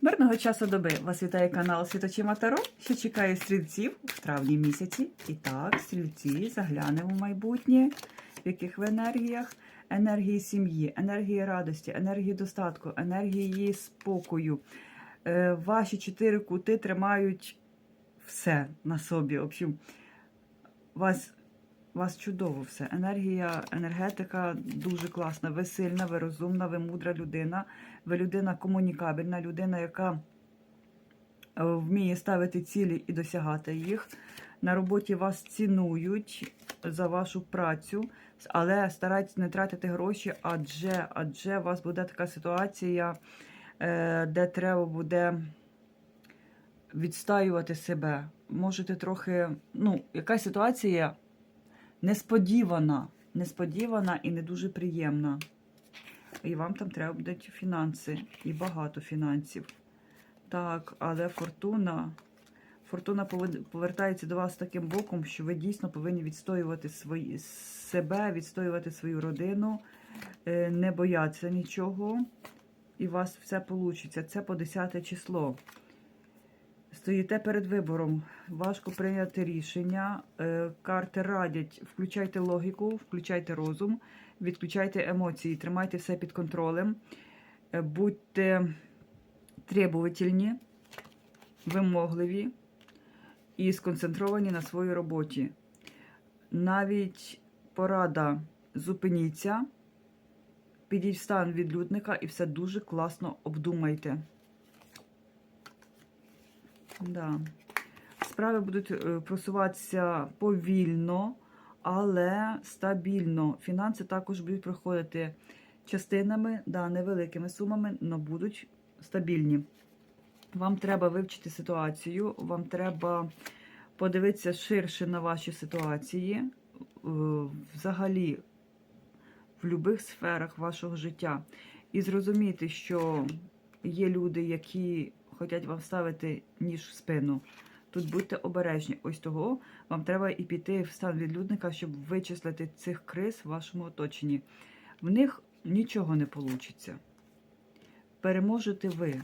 Мирного часу доби вас вітає канал Світочима Таро, що чекає стрільців в травні місяці. І так, стрільці, заглянемо в майбутнє, в яких ви енергіях. Енергії сім'ї, енергії радості, енергії достатку, енергії спокою. Е, ваші чотири кути тримають все на собі. В общем, вас, вас чудово все. Енергія, енергетика дуже класна. Ви сильна, ви розумна, ви мудра людина. Ви людина комунікабельна, людина, яка е, вміє ставити цілі і досягати їх. На роботі вас цінують за вашу працю, але старайтесь не тратити гроші, адже, адже у вас буде така ситуація, е, де треба буде відстаювати себе. Можете трохи, ну, якась ситуація несподівана, несподівана і не дуже приємна. І вам там треба будуть фінанси, і багато фінансів. Так, але фортуна. Фортуна повертається до вас таким боком, що ви дійсно повинні відстоювати свої, себе, відстоювати свою родину, е, не боятися нічого. І у вас все вийде. Це по 10 число. Стоїте перед вибором, важко прийняти рішення. Е, Карти радять, включайте логіку, включайте розум, відключайте емоції, тримайте все під контролем, Е, будьте требовательні, вимогливі і сконцентровані на своїй роботі. Навіть порада зупиніться, підіть в стан відлюдника і все дуже класно обдумайте. Да. Справи будуть е, просуватися повільно, але стабільно. Фінанси також будуть проходити частинами, да, невеликими сумами, але будуть стабільні. Вам треба вивчити ситуацію, вам треба подивитися ширше на ваші ситуації, е, взагалі в будь-яких сферах вашого життя. І зрозуміти, що є люди, які хочуть вам ставити ніж в спину. Тут будьте обережні. Ось того вам треба і піти в стан відлюдника, щоб вичислити цих криз в вашому оточенні. В них нічого не вийде. Переможете ви.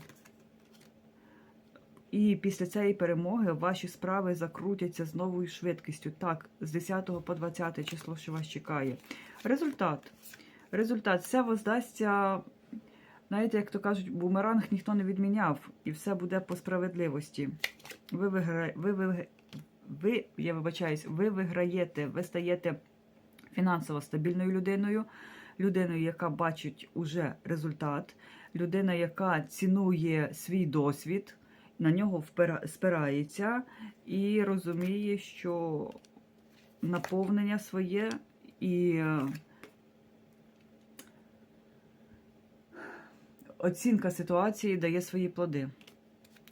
І після цієї перемоги ваші справи закрутяться з новою швидкістю. Так, з 10 по 20 число, що вас чекає. Результат. Результат. Все воздасться, знаєте, як то кажуть, бумеранг ніхто не відміняв, і все буде по справедливості. Ви вигра... ви, ви, ви, я вибачаюсь, ви виграєте, ви стаєте фінансово стабільною людиною, людиною, яка бачить уже результат, людина, яка цінує свій досвід, на нього впира- спирається і розуміє, що наповнення своє і оцінка ситуації дає свої плоди.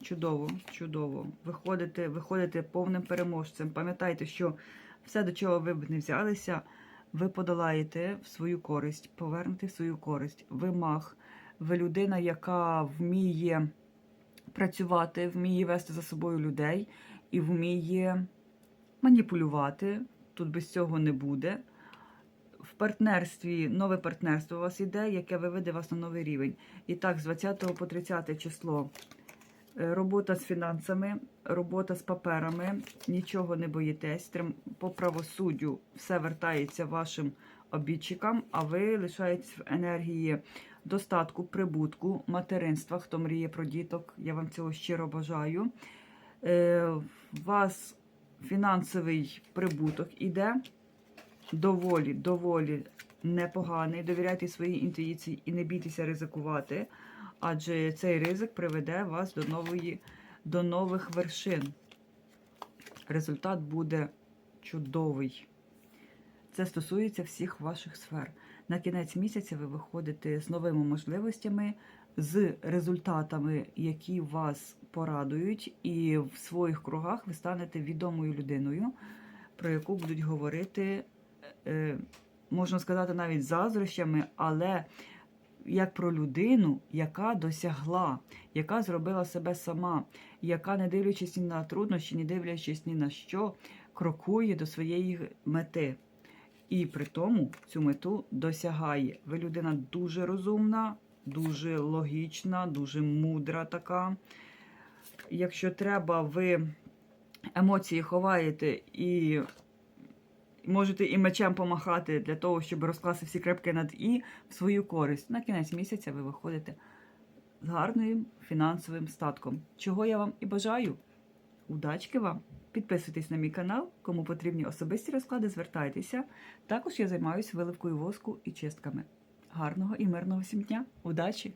Чудово, чудово. Виходите, виходите повним переможцем. Пам'ятайте, що все, до чого ви б не взялися, ви подолаєте в свою користь, повернете в свою користь. Ви маг, ви людина, яка вміє працювати, вміє вести за собою людей і вміє маніпулювати. Тут без цього не буде. Партнерстві, нове партнерство у вас іде, яке виведе вас на новий рівень. І так, з 20 по 30 число. Е, Робота з фінансами, робота з паперами, нічого не боїтесь. По правосуддю все вертається вашим обідчикам, а ви лишаєтесь в енергії достатку, прибутку, материнства. Хто мріє про діток, я вам цього щиро бажаю. Е, У вас фінансовий прибуток іде доволі, доволі непоганий. Довіряйте своїй інтуїції і не бійтеся ризикувати, адже цей ризик приведе вас до, нової, до нових вершин. Результат буде чудовий. Це стосується всіх ваших сфер. На кінець місяця ви виходите з новими можливостями, з результатами, які вас порадують, і в своїх кругах ви станете відомою людиною, про яку будуть говорити, можна сказати, навіть заздрощами, але як про людину, яка досягла, яка зробила себе сама, яка, не дивлячись ні на труднощі, не дивлячись ні на що, крокує до своєї мети. І при тому цю мету досягає. Ви людина дуже розумна, дуже логічна, дуже мудра така. Якщо треба, ви емоції ховаєте і можете і мечем помахати для того, щоб розкласти всі крепки над і в свою користь. На кінець місяця ви виходите з гарним фінансовим статком. Чого я вам і бажаю. Удачки вам! Підписуйтесь на мій канал, кому потрібні особисті розклади, звертайтеся. Також я займаюся виливкою воску і чистками. Гарного і мирного всім дня! Удачі!